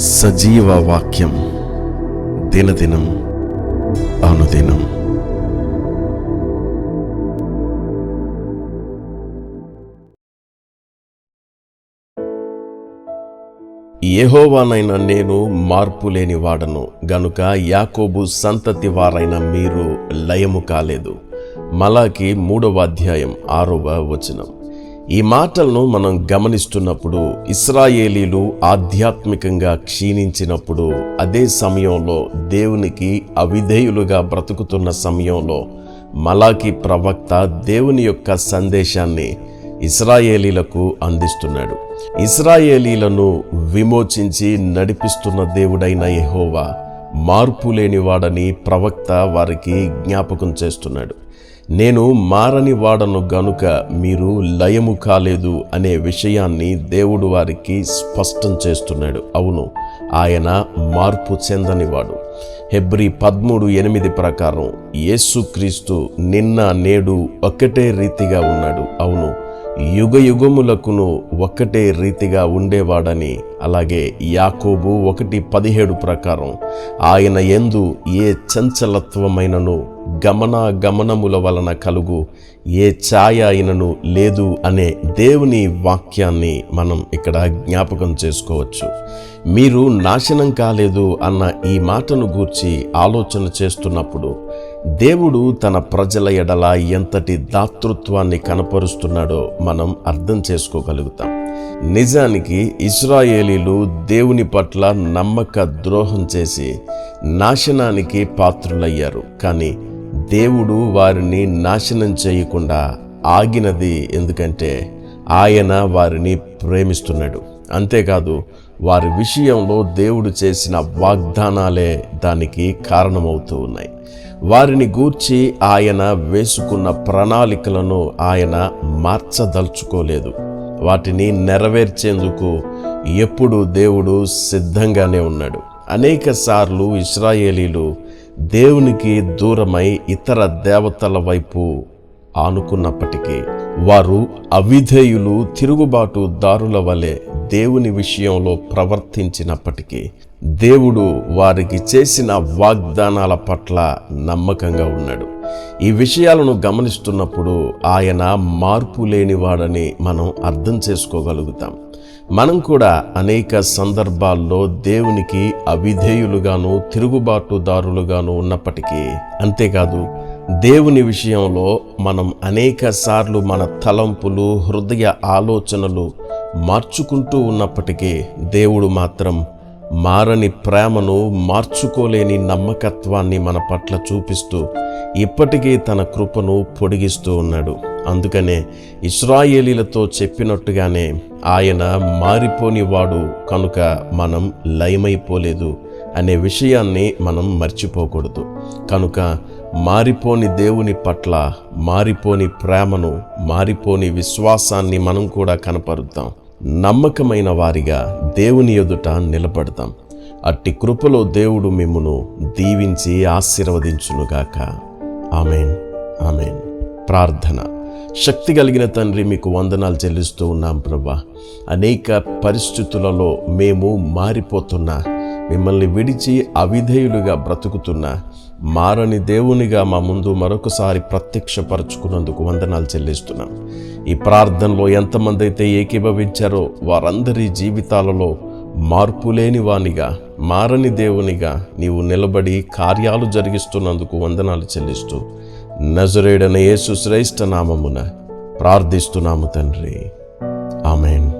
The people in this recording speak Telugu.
సజీవ వాక్యం దినదినం అనుదినం. యెహోవానైన నేను మార్పు లేని వాడను గనుక యాకోబు సంతతి వారైన మీరు లయము కాలేదు. మలాకి మూడవ అధ్యాయం ఆరవ వచనం. ఈ మాటలను మనం గమనిస్తున్నప్పుడు ఇస్రాయేలీలు ఆధ్యాత్మికంగా క్షీణించినప్పుడు అదే సమయంలో దేవునికి అవిధేయులుగా బ్రతుకుతున్న సమయంలో మలాకి ప్రవక్త దేవుని యొక్క సందేశాన్ని ఇస్రాయేలీలకు అందిస్తున్నాడు. ఇస్రాయేలీలను విమోచించి నడిపిస్తున్న దేవుడైన ఎహోవా మార్పు లేనివాడని ప్రవక్త వారికి జ్ఞాపకం చేస్తున్నాడు. నేను మారని వాడను గనుక మీరు లయము కాలేదు అనే విషయాన్ని దేవుడు వారికి స్పష్టం చేస్తున్నాడు. అవును ఆయన మార్పు చెందనివాడు హెబ్రి పదమూడు ఎనిమిది ప్రకారం యేసుక్రీస్తు నిన్న నేడు ఒక్కటే రీతిగా ఉన్నాడు. అవును యుగ యుగములకును ఒక్కటే రీతిగా ఉండేవాడని అలాగే యాకోబు ఒకటి పదిహేడు ప్రకారం ఆయన ఎందు ఏ చంచలత్వమైనను గమన గమనముల వలన కలుగు. ఏ ఛాయ అయినను లేదు అనే దేవుని వాక్యాన్ని మనం ఇక్కడ జ్ఞాపకం చేసుకోవచ్చు. మీరు నాశనం కాలేదు అన్న ఈ మాటను గూర్చి ఆలోచన చేస్తున్నప్పుడు దేవుడు తన ప్రజల ఎడల ఎంతటి దాతృత్వాన్ని కనపరుస్తున్నాడో మనం అర్థం చేసుకోగలుగుతాం. నిజానికి ఇస్రాయేలీలు దేవుని పట్ల నమ్మక ద్రోహం చేసి నాశనానికి పాత్రులయ్యారు. కానీ దేవుడు వారిని నాశనం చేయకుండా ఆగినది ఎందుకంటే ఆయన వారిని ప్రేమిస్తున్నాడు. అంతేకాదు వారి విషయంలో దేవుడు చేసిన వాగ్దానాలే దానికి కారణమవుతూ ఉన్నాయి. వారిని గూర్చి ఆయన వేసుకున్న ప్రణాళికలను ఆయన మార్చదలుచుకోలేదు. వాటిని నెరవేర్చేందుకు ఎప్పుడు దేవుడు సిద్ధంగానే ఉన్నాడు. అనేక సార్లు ఇస్రాయేలీలు దేవునికి దూరమై ఇతర దేవతల వైపు ఆనుకున్నప్పటికీ వారు అవిధేయులు తిరుగుబాటు దారుల వలె దేవుని విషయంలో ప్రవర్తించినప్పటికీ దేవుడు వారికి చేసిన వాగ్దానాల పట్ల నమ్మకంగా ఉన్నాడు. ఈ విషయాలను గమనిస్తున్నప్పుడు ఆయన మార్పు లేనివాడని మనం అర్థం చేసుకోగలుగుతాం. మనం కూడా అనేక సందర్భాల్లో దేవునికి అవిధేయులుగాను తిరుగుబాటుదారులుగాను ఉన్నప్పటికీ అంతేకాదు దేవుని విషయంలో మనం అనేక సార్లు మన తలంపులు హృదయ ఆలోచనలు మార్చుకుంటూ ఉన్నప్పటికీ దేవుడు మాత్రం మారని ప్రేమను మార్చుకోలేని నమ్మకత్వాన్ని మన పట్ల చూపిస్తూ ఇప్పటికీ తన కృపను పొడిగిస్తూ ఉన్నాడు. అందుకనే ఇస్రాయేలీలతో చెప్పినట్టుగానే ఆయన మారిపోని వాడు కనుక మనం లయమైపోలేదు అనే విషయాన్ని మనం మర్చిపోకూడదు. కనుక మారిపోని దేవుని పట్ల మారిపోని ప్రేమను మారిపోని విశ్వాసాన్ని మనం కూడా కనపరుద్దాం. నమ్మకమైన వారిగా దేవుని ఎదుట నిలబడతాం. అట్టి కృపలో దేవుడు మిమ్మును దీవించి ఆశీర్వదించునుగాక. ఆమెన్. ఆమెన్. ప్రార్థన. శక్తి కలిగిన తండ్రి మీకు వందనాలు చెల్లిస్తూ ఉన్నాం ప్రభా. అనేక పరిస్థితులలో మేము మారిపోతున్నా మిమ్మల్ని విడిచి అవిధేయులుగా బ్రతుకుతున్నా మారని దేవునిగా మా ముందు మరొకసారి ప్రత్యక్షపరచుకున్నందుకు వందనాలు చెల్లిస్తున్నాం. ఈ ప్రార్థనలో ఎంతమంది అయితే ఏకీభవించారో వారందరి జీవితాలలో మార్పు లేని వానిగా మారని దేవునిగా నీవు నిలబడి కార్యాలు జరిగిస్తున్నందుకు వందనాలు చెల్లిస్తూ నజరేడన యేసు శ్రేష్ఠ నామమున ప్రార్థిస్తున్నాము తండ్రి. Amen amen.